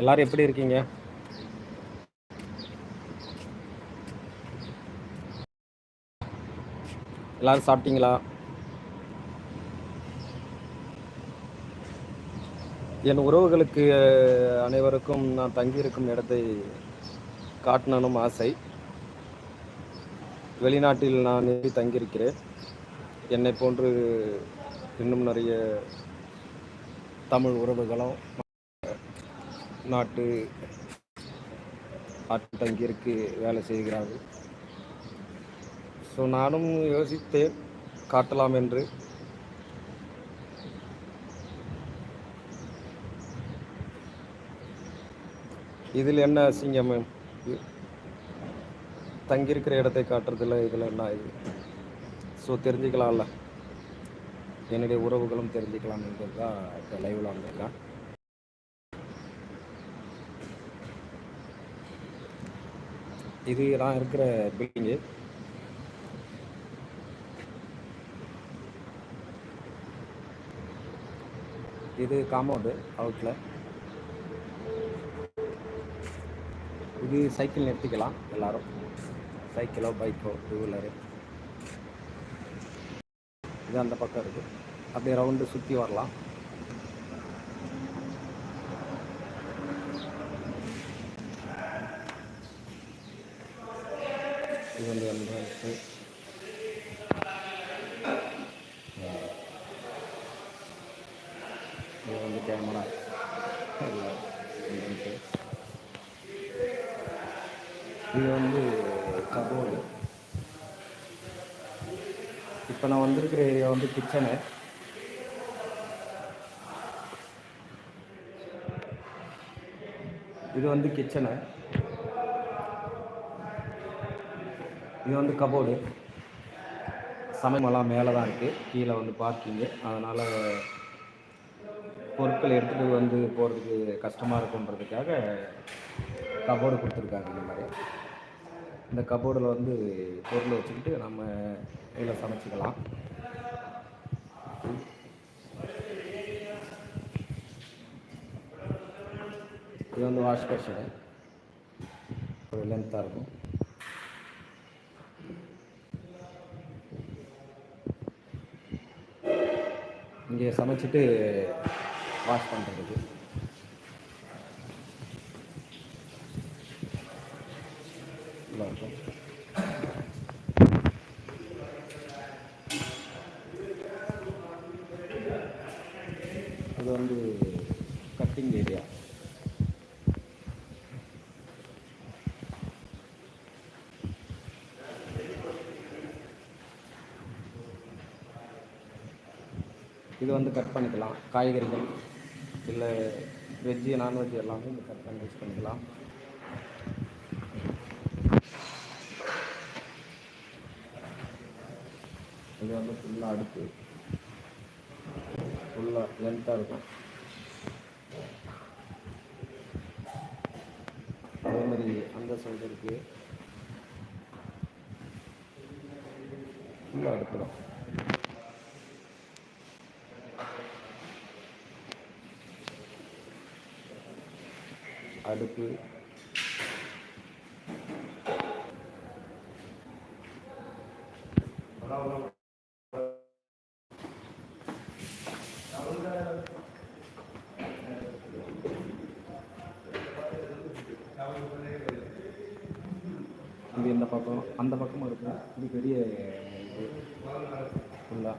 எல்லாரும் எப்படி இருக்கீங்க? எல்லாரும் சாப்பிட்டீங்களா? என் உறவுகளுக்கு அனைவருக்கும் நான் தங்கியிருக்கும் இடத்தை காட்டணும் ஆசை. வெளிநாட்டில் நான் தங்கியிருக்கிறேன். என்னை போன்று இன்னும் நிறைய தமிழ் உறவுகளும் நாட்டு ஆட்கள் தங்கியிருக்கு வேலை செய்கிறார்கள். ஸோ நானும் யோசித்தேன் காட்டலாம் என்று. இதில் என்ன அசிங்கம்? தங்கியிருக்கிற இடத்தை காட்டுறதில்ல இதில் என்ன? இது ஸோ தெரிஞ்சுக்கலாம்ல. என்னுடைய உறவுகளும் தெரிஞ்சுக்கலாம் என்பது தான் இப்போ லைவில் வந்திருக்கேன். இது நான் இருக்கிற பில்டிங்கு இது காம்பவுண்டு அவுட்டில் இது சைக்கிள் நிறுத்திக்கலாம் எல்லாரும். சைக்கிளோ பைக்கோ டூ வீலரு இது அந்த பக்கம் இருக்குது அப்படியே ரவுண்டு சுற்றி வரலாம் இது வந்து entrance. இது வந்து கேமரா இது வந்து கபோர்டு. இப்போ நான் வந்திருக்கிற ஏரியா வந்து கிச்சனு. இது வந்து கிச்சனு. இது வந்து கபோர்டு. சமயமெல்லாம் மேலே தான் இருக்குது கீழே வந்து பார்க்கிங்கு அதனால் பொருட்கள் எடுத்துகிட்டு வந்து போகிறதுக்கு கஷ்டமாக இருக்குன்றதுக்காக கபோர்டு கொடுத்துருக்காங்க இந்த மாதிரி. இந்த கபோர்டில் வந்து பொருள் வச்சுக்கிட்டு நம்ம இதில் சமைச்சிக்கலாம். இது வந்து வாஷ் பேஷனு ஒரு லென்த்தாக இருக்கும். இங்கே சமைச்சிட்டு வாஷ் பண்ணுறதுக்கு அது இது வந்து கட்டிங் ஏரியா இது வந்து கட் பண்ணிக்கலாம். காய்கறிகள் இல்லை வெஜ்ஜு நான்வெஜ் எல்லாமே இந்த கட் பண்ணி யூஸ் பண்ணிக்கலாம். இது வந்து ஃபுல்லாக அடுப்பு. ஃபுல்லாக லென்த்தாக இருக்கும். அதே மாதிரி அந்த சைடு இருக்குது ஃபுல்லாக அடுப்பு தான். அடுப்பு. இது இந்த பக்கம்? அந்த பக்கமும் இருக்கும் இது பெரிய இது ஃபுல்லாக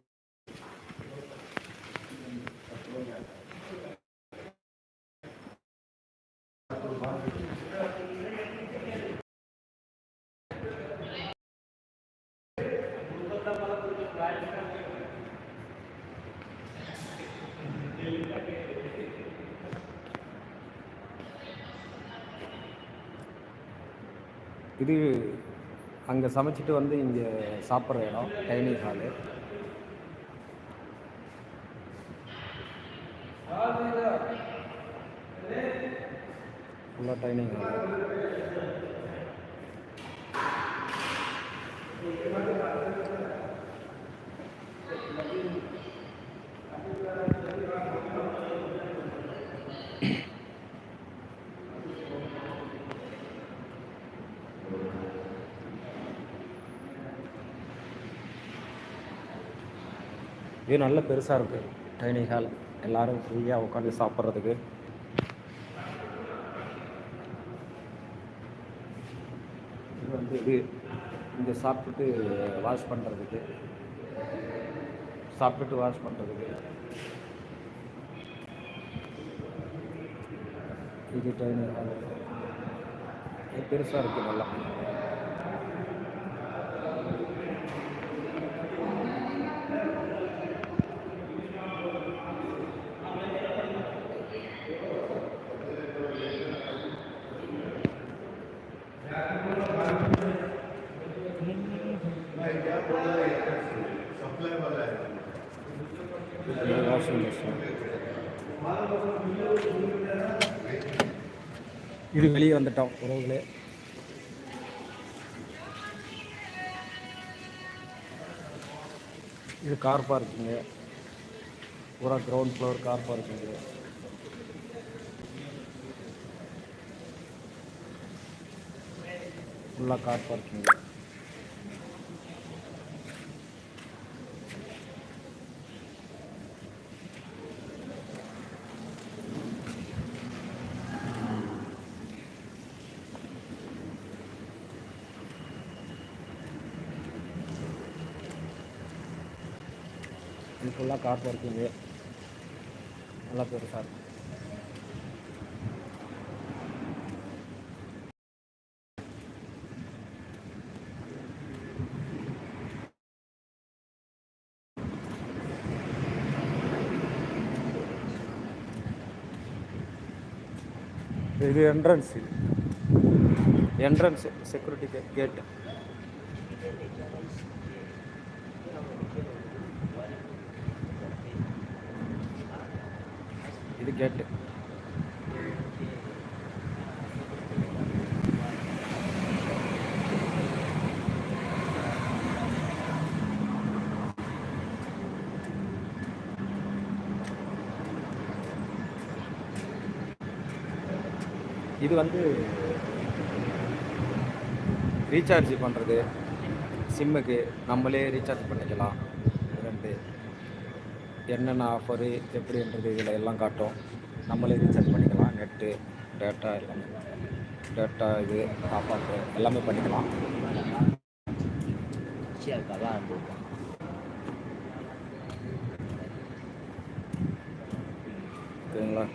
இது. அங்கே சமைச்சிட்டு வந்து இங்கே சாப்பிட்ற இடம் டைனிங் ஹாலு ஃபுல்லாக டைனிங் ஹாலு இது நல்ல பெருசாக இருக்குது டைனிங் ஹால். எல்லோரும் ஃப்ரீயாக உட்காந்து சாப்பிட்றதுக்கு. இது வந்து இது இங்கே சாப்பிட்டுட்டு வாஷ் பண்ணுறதுக்கு சாப்பிட்டுட்டு வாஷ் பண்ணுறதுக்கு இது டைனிங் ஹால். இது பெருசாக இருக்குது நல்லா. இது இது வெளியே வந்துட்டோம் உறவுகளே. இது கார் பார்க்கிங்க பூரா கிரவுண்ட் ஃப்ளோர் கார் பார்க்கிங்க ஃபுல்லாக கார் பார்க்கிங்க இது ஃபுல்லாக கார் பார்க்கிங்கு நல்லா பெருசாக இருக்கும் இது என்ட்ரன்ஸ் என்ட்ரன்ஸ் செக்யூரிட்டி கேட் இது கேட்டு இது வந்து ரீசார்ஜ் பண்ணுறது சிம்முக்கு நம்மளே ரீசார்ஜ் பண்ணிக்கலாம். என்னென்ன ஆஃபரு எப்படின்றது இதில் எல்லாம் காட்டும். நம்மளே ரீசார்ஜ் பண்ணிக்கலாம். நெட்டு டேட்டா எல்லாமே. டேட்டா இது காப்பாற்று எல்லாமே பண்ணிக்கலாம். சரிங்களா?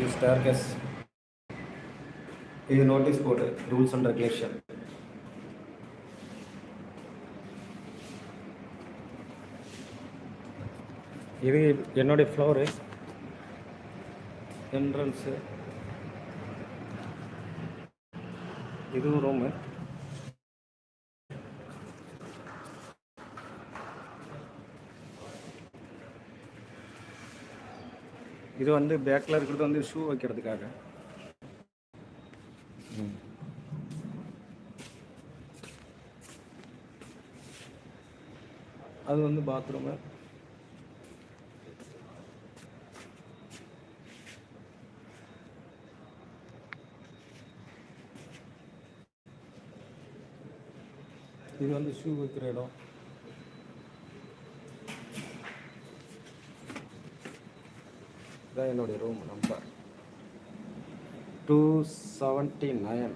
யூ ஸ்டார் ஓகேங்களா இது notice board rules and regulation இது என்னுடைய ஃப்ளோரு என்ட்ரன்ஸு இதுவும் ரூமு இது வந்து பேக்கில் இருக்கிறது வந்து ஷூ வைக்கிறதுக்காக. அது வந்து பாத்ரூமு இது வந்து ஷூ வைக்கிற இடம். இதான் என்னுடைய room number two seventy nine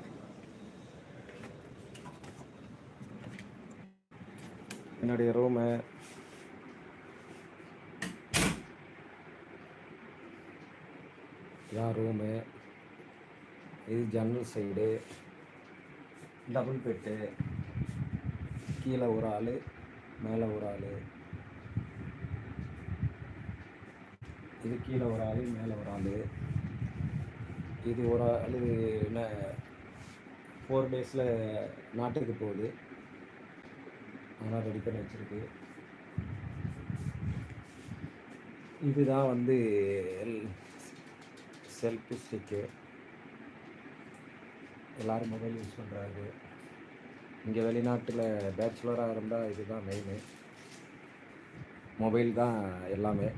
என்னுடைய ரூமு இதான் ரூமு இது ஜன்னல் சைடு டபுள் பெட்டு கீழே ஒரு ஆள் மேலே ஒரு ஆள். இது கீழே ஒரு ஆள் மேலே ஒரு ஆள். இது ஒரு ஆள் ஃபோர் டேஸில் நாட்டுக்கு போகுது. அதெல்லாம் ரெடி பண்ணி வச்சுருக்கு. இதுதான் வந்து செல்ஃபி ஸ்டிக்கு எல்லோரும் மொபைல் யூஸ் பண்ணுறாரு இங்கே வெளிநாட்டில் பேச்சுலராக இருந்தால் இதுதான் மெயினு மொபைல் தான் எல்லாமே.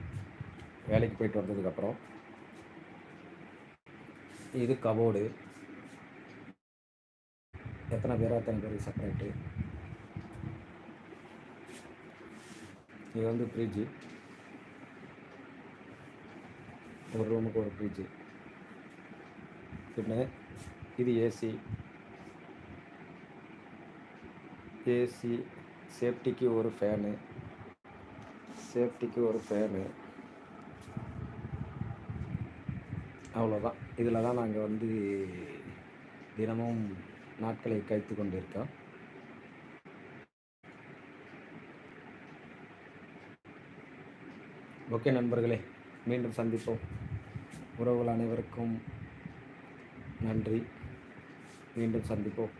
வேலைக்கு போயிட்டு வந்ததுக்கப்புறம் இது கபோர்டு. எத்தனை பேரோ அத்தனை பேர் செப்பரேட்டு இது வந்து ஃப்ரிட்ஜு ஒரு ரூமுக்கு ஒரு ஃப்ரிட்ஜு பின்ன இது ஏசி ஏசி சேஃப்டிக்கு ஒரு ஃபேனு சேஃப்டிக்கு ஒரு ஃபேனு அவ்வளோதான் இதில் தான் நாங்கள் வந்து தினமும் நாட்களை கழித்து கொண்டிருக்கோம். ஓகே நண்பர்களே மீண்டும் சந்திப்போம். உறவுகள் அனைவருக்கும் நன்றி. மீண்டும் சந்திப்போம்.